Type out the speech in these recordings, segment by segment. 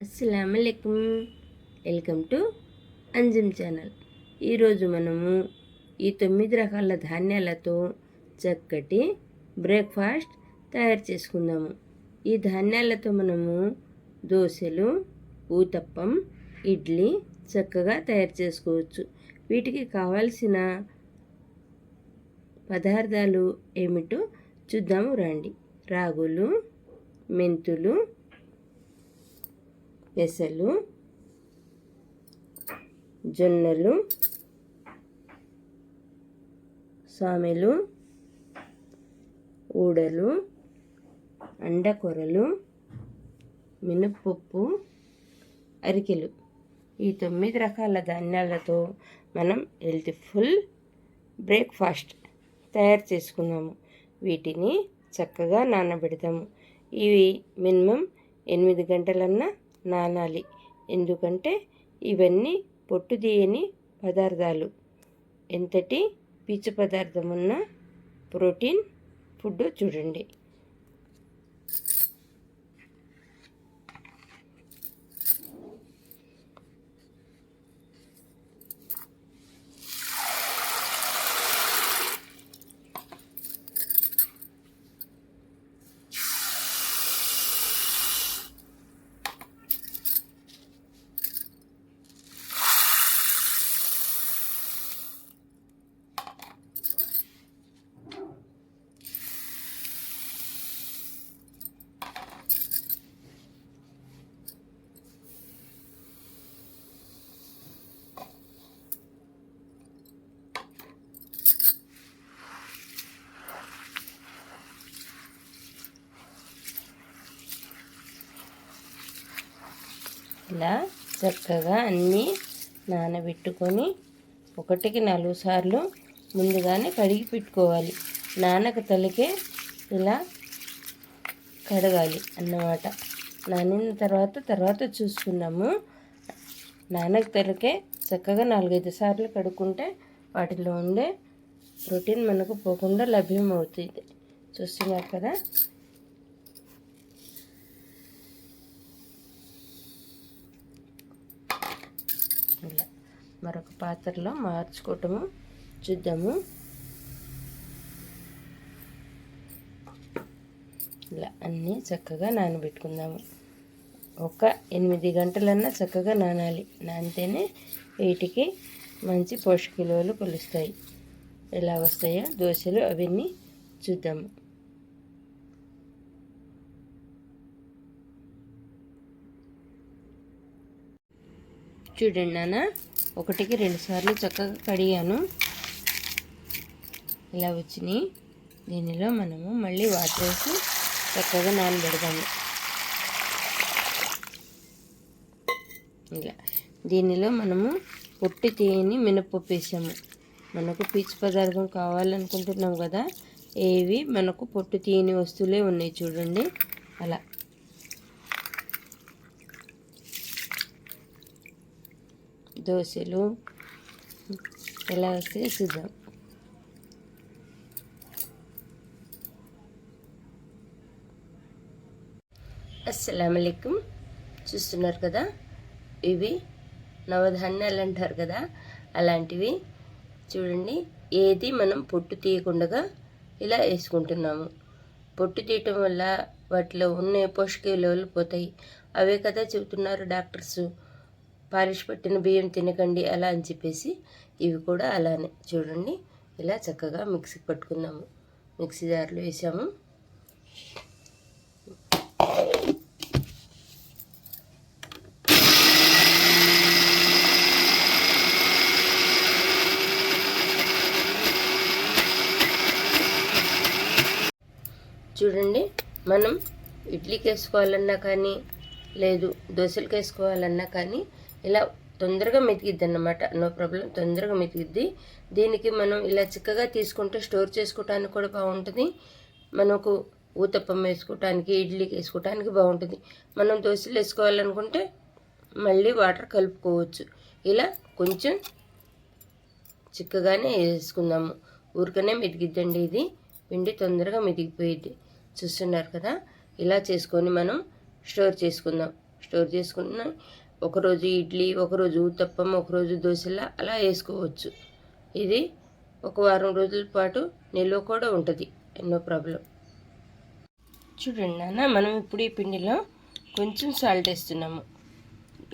అస్సలం welcome to అంజిమ్ channel. ఈరోజు మనము ఈ తొమ్మిది రకాల ధాన్యాలతో చక్కటి బ్రేక్ఫాస్ట్ తయారు చేసుకుందాము. ఈ ధాన్యాలతో మనము దోశలు ఊతప్పం ఇడ్లీ చక్కగా తయారు చేసుకోవచ్చు. వీటికి కావాల్సిన పదార్థాలు ఏమిటో చూద్దాము రండి. రాగులు మెంతులు పెసలు జొన్నలు సామెలు ఊడలు అండకొరలు మినప్పప్పు అరికెలు. ఈ తొమ్మిది రకాల ధాన్యాలతో మనం హెల్త్ఫుల్ బ్రేక్ఫాస్ట్ తయారు చేసుకున్నాము. వీటిని చక్కగా నానబెడతాము. ఇవి మినిమం ఎనిమిది గంటలన్నా నానాలి. ఎందుకంటే ఇవన్నీ పొట్టు తీయని పదార్థాలు. ఎంతటి పీచు పదార్థం ఉన్న ప్రోటీన్ ఫుడ్ చూడండి. ఇలా చక్కగా అన్నీ నానబెట్టుకొని ఒకటికి నాలుగు సార్లు ముందుగానే కడిగి పెట్టుకోవాలి. నానక తలకే ఇలా కడగాలి అన్నమాట. నానిన తర్వాత తర్వాత చూసుకున్నాము నానక తలకే చక్కగా నాలుగైదు సార్లు కడుక్కుంటే వాటిలో ఉండే ప్రోటీన్ మనకు పోకుండా లభ్యమవుతుంది. చూస్తున్నారు కదా ఇలా మరొక పాత్రలో మార్చుకోవటము. చూద్దాము. ఇలా అన్నీ చక్కగా నానబెట్టుకుందాము. ఒక ఎనిమిది గంటలన్నా చక్కగా నానాలి. నానితేనే వీటికి మంచి పోషక విలువలు కొలుస్తాయి. ఎలా వస్తాయో దోశలు అవన్నీ చూద్దాము. చూడండి నాన్న. ఒకటికి రెండు సార్లు చక్కగా కడిగాను. ఇలా వచ్చినాయి. దీనిలో మనము మళ్ళీ వాటర్ వేసి చక్కగా నానబెడదాము ఇలా. దీనిలో మనము పొట్టి తీయని మినపప్పు వేసాము. మనకు పీచు పదార్థం కావాలనుకుంటున్నాం కదా ఏవి? మనకు పొట్టు తీయని వస్తువులే ఉన్నాయి చూడండి. అలా. దోశలు ఎలా వస్తే చూద్దాం. అస్సలం చూస్తున్నారు కదా? ఇవి నవధాన్యాలు అంటారు కదా? అలాంటివి చూడండి. ఏది మనం పొట్టు తీయకుండా ఇలా వేసుకుంటున్నాము. పొట్టు తీయటం వల్ల వాటిలో ఉన్న పోషక విలువలు పోతాయి. అవే కదా చెబుతున్నారు డాక్టర్స్. పాలిష్ పట్టిన బియ్యం తినకండి అలా అని చెప్పేసి ఇవి కూడా అలానే చూడండి. ఇలా చక్కగా మిక్సీకి పట్టుకుందాము. మిక్సీ జార్లో వేసాము. చూడండి మనం ఇడ్లీకి వేసుకోవాలన్నా కానీ లేదు దోశలకు వేసుకోవాలన్నా కానీ ఇలా తొందరగా మెతికిద్ది అనమాట నో ప్రాబ్లం తొందరగా మెతికిద్ది. దీనికి మనం ఇలా చిక్కగా తీసుకుంటే స్టోర్ చేసుకోవటానికి కూడా బాగుంటుంది. మనకు ఊతప్పం వేసుకోవటానికి ఇడ్లీకి వేసుకోవటానికి బాగుంటుంది. మనం దోశలు వేసుకోవాలనుకుంటే మళ్ళీ వాటర్ కలుపుకోవచ్చు. ఇలా కొంచెం చిక్కగానే వేసుకుందాము. ఊరికనే మెతికిద్దండి ఇది. పిండి తొందరగా మెతికిపోయిద్ది. చూస్తున్నారు కదా? ఇలా చేసుకొని మనం స్టోర్ చేసుకుందాం. స్టోర్ చేసుకున్న ఒకరోజు ఇడ్లీ ఒకరోజు ఉత్తప్పం ఒకరోజు దోశలా అలా వేసుకోవచ్చు. ఇది ఒక వారం రోజుల పాటు నిల్వ కూడా ఉంటుంది. ఎన్నో ప్రాబ్లం. చూడండి నాన్న మనం ఇప్పుడు ఈ పిండిలో కొంచెం సాల్ట్ వేస్తున్నాము.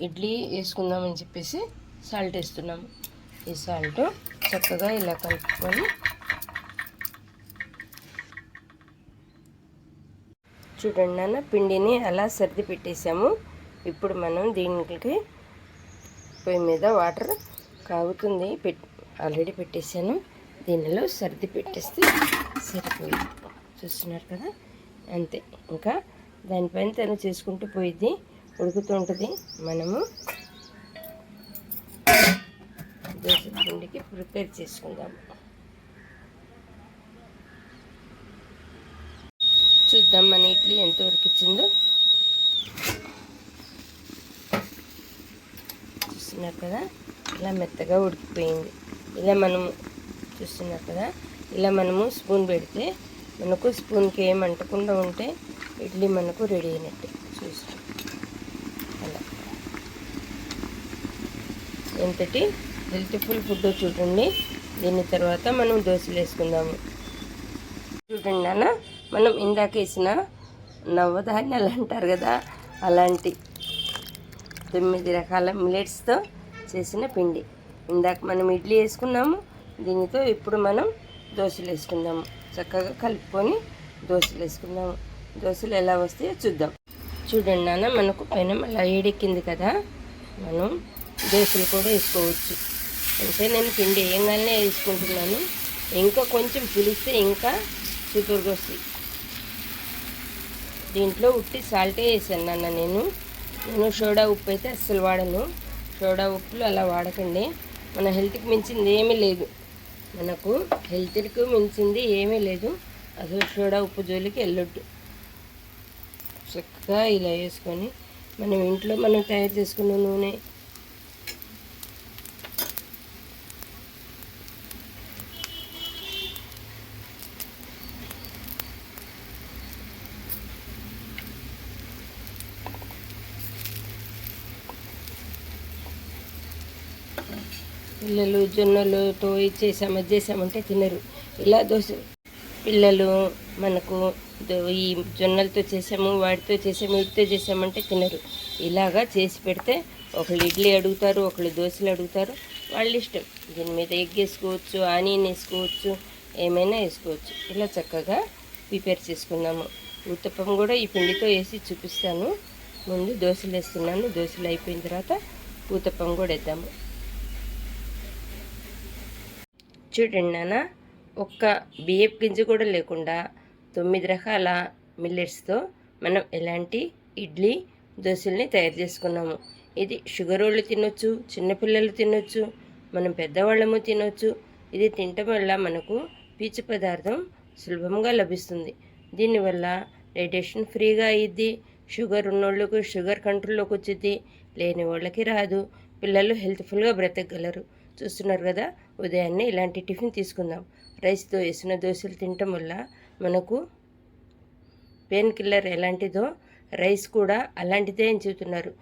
ఇడ్లీ వేసుకుందామని చెప్పేసి సాల్ట్ వేస్తున్నాము. ఈ సాల్ట్ చక్కగా ఇలా కలుపుకొని చూడండి నాన్న పిండిని అలా సర్ది పెట్టేసాము. ఇప్పుడు మనం దీనికి పొయ్యి మీద వాటర్ కాగుతుంది. పెట్ ఆల్రెడీ పెట్టేశాను. దీనిలో సర్ది పెట్టేస్తే సరిపోయింది చూస్తున్నారు కదా? అంతే. ఇంకా దానిపైన తను చేసుకుంటూ పోయిద్ది. ఉడుకుతూ ఉంటుంది. మనము దోశ పిండికి ప్రిపేర్ చేసుకుందాము చూద్దాం మన ఇడ్లీ ఎంత ఉడికిచ్చిందో చూస్తున్నారు కదా? ఇలా మెత్తగా ఉడికిపోయింది. ఇలా మనము చూస్తున్నారు కదా? ఇలా మనము స్పూన్ పెడితే మనకు స్పూన్కి ఏం అంటకుండా ఉంటే ఇడ్లీ మనకు రెడీ అయినట్టే. చూసి అలా. ఎంతటి హెల్త్ఫుల్ ఫుడ్ చూడండి. దీని తర్వాత మనం దోశలు వేసుకుందాము. చూడండి నాన్న మనం ఇందాక వేసిన నవధాన్యాలు అంటారు కదా అలాంటి తొమ్మిది రకాల మిలెట్స్తో చేసిన పిండి. ఇందాక మనం ఇడ్లీ వేసుకున్నాము దీనితో ఇప్పుడు మనం దోశలు వేసుకుందాము. చక్కగా కలుపుకొని దోశలు వేసుకుందాము. దోశలు ఎలా వస్తాయో చూద్దాం. చూడండి నాన్న మనకు పెనం అలా ఏడెక్కింది కదా. మనం దోశలు కూడా వేసుకోవచ్చు. అంటే నేను పిండి వేయంగానే వేసుకుంటున్నాను. ఇంకా కొంచెం పులిస్తే ఇంకా సూపర్గా వస్తుంది దీంట్లో ఉట్టి సాల్టే వేసాను నాన్న నేను. నేను సోడా ఉప్పు అయితే అస్సలు వాడను. సోడా ఉప్పులు అలా వాడకండి. మన హెల్త్కి మించింది ఏమీ లేదు. మనకు హెల్త్కి మించింది ఏమీ లేదు. అసలు సోడా ఉప్పు జోలికి వెళ్ళొద్దు. చక్కగా ఇలా వేసుకొని మనం ఇంట్లో మనం తయారు చేసుకున్న నూనె పిల్లలు జొన్నలతో ఇది చేసాము అది చేసామంటే తినరు. ఇలా దోశ పిల్లలు మనకు ఈ జొన్నలతో చేసాము వాటితో చేసాము వీటితో చేసామంటే తినరు. ఇలాగా చేసి పెడితే ఒకళ్ళు ఇడ్లీ అడుగుతారు ఒకళ్ళు దోశలు అడుగుతారు. వాళ్ళ ఇష్టం. దీని మీద ఎగ్ వేసుకోవచ్చు ఆనియన్ వేసుకోవచ్చు ఏమైనా వేసుకోవచ్చు. ఇలా చక్కగా ప్రిపేర్ చేసుకున్నాము. ఉత్తప్పం కూడా ఈ పిండితో వేసి చూపిస్తాను. ముందు దోశలు వేస్తున్నాను. దోశలు అయిపోయిన తర్వాత ఊతప్పం కూడా వేద్దాము. చూడండి నాన్న ఒక్క బియ్యపు గింజ కూడా లేకుండా తొమ్మిది రకాల మిల్లెట్స్తో మనం ఎలాంటి ఇడ్లీ దోశల్ని తయారు చేసుకున్నాము. ఇది షుగర్ వాళ్ళు తినొచ్చు చిన్నపిల్లలు తినొచ్చు మనం పెద్దవాళ్ళము తినొచ్చు. ఇది తినటం వల్ల మనకు పీచు పదార్థం సులభంగా లభిస్తుంది. దీనివల్ల డైజెషన్ ఫ్రీగా అయ్యిద్ది షుగర్ ఉన్నోళ్ళకు షుగర్ కంట్రోల్లోకి వచ్చింది లేని వాళ్ళకి రాదు. పిల్లలు హెల్త్ఫుల్గా బ్రతకగలరు. చూస్తున్నారు కదా ఉదయాన్నే ఇలాంటి టిఫిన్ తీసుకుందాం. రైస్తో వేసిన దోశలు తినటం వల్ల మనకు పెయిన్ కిల్లర్ ఎలాంటిదో రైస్ కూడా అలాంటిదే అని చెబుతున్నారు.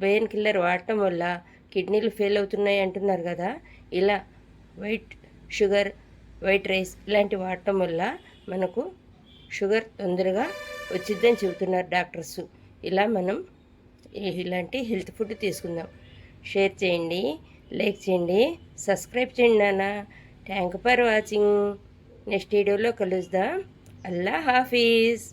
పెయిన్ కిల్లర్ వాడటం వల్ల కిడ్నీలు ఫెయిల్ అవుతున్నాయి అంటున్నారు కదా. ఇలా వైట్ షుగర్ వైట్ రైస్ ఇలాంటి వాడటం వల్ల మనకు షుగర్ తొందరగా వచ్చిద్దని చెబుతున్నారు డాక్టర్స్. ఇలా మనం ఇలాంటి హెల్త్ ఫుడ్ తీసుకుందాం. షేర్ చేయండి. లైక్ చేయండి సబ్స్క్రైబ్ చేయండి నాన్న. థ్యాంక్ ఫర్ వాచింగ్ నెక్స్ట్ వీడియోలో కలుద్దాం. అల్లా హాఫీజ్.